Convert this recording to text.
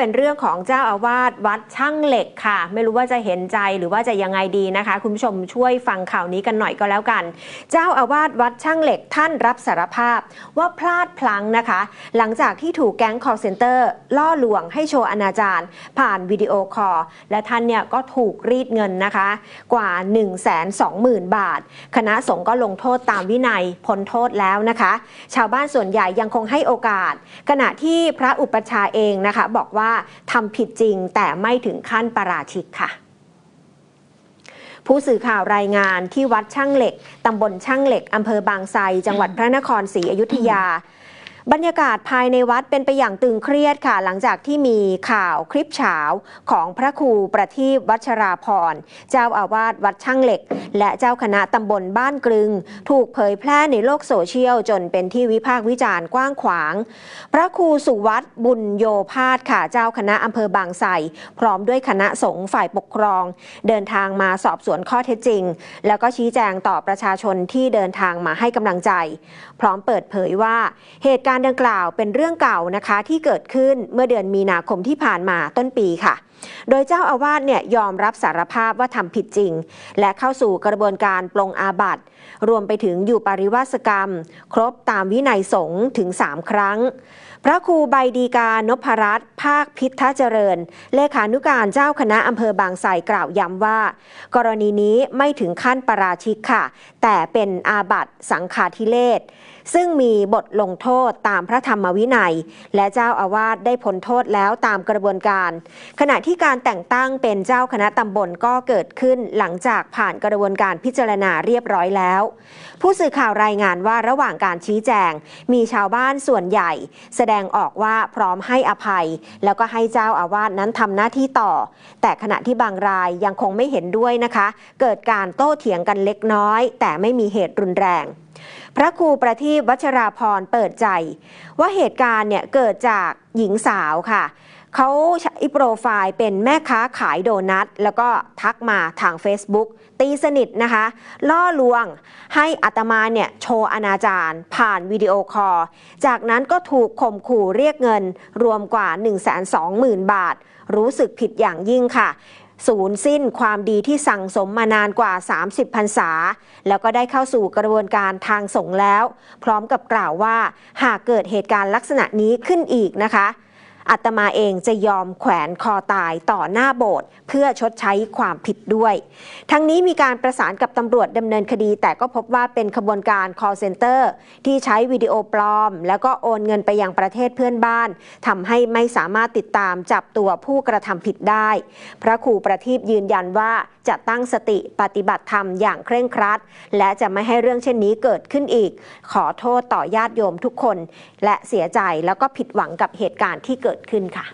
เป็นเรื่องของเจ้าอาวาสวัดช่างเหล็กค่ะ ไม่รู้ว่าจะเห็นใจหรือว่าจะยังไงดีนะคะ คุณผู้ชมช่วยฟังข่าวนี้กันหน่อยก็แล้วกัน เจ้าอาวาสวัดช่างเหล็กท่านรับสารภาพ ว่าพลาดพลั้งนะคะ หลังจากที่ถูกแก๊ง call center ล่อลวงให้โชว์อนาจารผ่านวิดีโอคอลและท่านเนี่ยก็ถูกรีดเงินนะคะ กว่า 1 2 0 0 0 0 บาท คณะสงฆ์ก็ลงโทษตามวินัยพ้นโทษแล้วนะคะ ชาวบ้านส่วนใหญ่ยังคงให้โอกาส ขณะที่พระอุปชาเองนะคะ บอกว่าทำผิดจริงแต่ไม่ถึงขั้นประราชิกค่ะ ผู้สื่อข่าวรายงานที่วัดช่างเหล็กตำบลช่างเหล็กอำเภอบางไทรจังหวัดพระนครศรีอยุธยา บรรยากาศภายในวัดเป็นไปอย่างตึงเครียดค่ะ หลังจากที่มีข่าวคลิปเฉาของพระครูประทีปวัชราพร เจ้าอาวาสวัดช่างเหล็ก และเจ้าคณะตำบลบ้านกรึง ถูกเผยแพร่ในโลกโซเชียล จนเป็นที่วิพากษ์วิจารณ์กว้างขวาง พระครูสุวัตบุญโยพาสค่ะเจ้าคณะอำเภอบางไทรพร้อมด้วยคณะสงฆ์ฝ่ายปกครอง เดินทางมาสอบสวนข้อเท็จจริง แล้วก็ชี้แจงต่อประชาชนที่เดินทางมาให้กำลังใจ พร้อมเปิดเผยว่าเหตุการณ์ดังกล่าวเป็นเรื่องเก่านะคะที่เกิดขึ้นเมื่อเดือนมีนาคมที่ผ่านมาต้นปีค่ะ โดยเจ้าอาวาสเนี่ยยอมรับสารภาพว่าทำผิดจริง และเข้าสู่กระบวนการปลงอาบัติรวมไปถึงอยู่ปริวาสกรรม ครบตามวินัยสงฆ์ถึง 3 ครั้ง พระครูใบดีกานพรัตน์ภาคพิทธเจริญ เลขานุการเจ้าคณะอำเภอบางไทรกล่าวย้ำว่า กรณีนี้ไม่ถึงขั้นประราชิกค่ะ แต่เป็นอาบัติสังฆาธิเลศซึ่งมีบทลงโทษตามพระธรรมวินัย และเจ้าอาวาสได้พ้นโทษแล้วตามกระบวนการ ขณะที่การแต่งตั้งเป็นเจ้าคณะตำบลก็เกิดขึ้นหลังจากผ่านกระบวนการพิจารณาเรียบร้อยแล้ว ผู้สื่อข่าวรายงานว่าระหว่างการชี้แจง มีชาวบ้านส่วนใหญ่ แสดงออกว่าพร้อมให้อภัย แล้วก็ให้เจ้าอาวาสนั้นทำหน้าที่ต่อ แต่ขณะที่บางรายยังคงไม่เห็นด้วยนะคะ เกิดการโต้เถียงกันเล็กน้อย แต่ไม่มีเหตุรุนแรง พระครูประทีปวัชราพรเปิดใจ ว่าเหตุการณ์เนี่ยเกิดจากหญิงสาวค่ะเขาใช้โปรไฟล์เป็นแม่ค้าขายโดนัท แล้วก็ทักมาทาง Facebook ตีสนิทนะคะ ล่อลวงให้อัตมาเนี่ยโชว์อนาจารผ่านวิดีโอคอลจากนั้นก็ถูกข่มขู่เรียกเงินรวมกว่า 120,000บาท รู้สึกผิดอย่างยิ่งค่ะ ศูนย์สิ้นความดีที่สั่งสมมานานกว่า 30พรรษา แล้วก็ได้เข้าสู่กระบวนการทางสงฆ์แล้ว พร้อมกับกล่าวว่า หากเกิดเหตุการณ์ลักษณะนี้ขึ้นอีกนะคะ อาตมาเองจะยอมแขวนคอตายต่อหน้าโบสถ์เพื่อชดใช้ความผิดด้วย ทั้งนี้มีการประสานกับตำรวจดำเนินคดี แต่ก็พบว่าเป็นขบวนการ call center ที่ใช้วิดีโอปลอม แล้วก็โอนเงินไปยังประเทศเพื่อนบ้านทำให้ไม่สามารถติดตามจับตัวผู้กระทำผิดได้ พระครูประทีปยืนยันว่าจะตั้งสติปฏิบัติธรรมอย่างเคร่งครัด และจะไม่ให้เรื่องเช่นนี้เกิดขึ้นอีก ขอโทษต่อญาติโยมทุกคน และเสียใจแล้วก็ผิดหวังกับเหตุการณ์ที่เกิดเกิดขึ้นค่ะ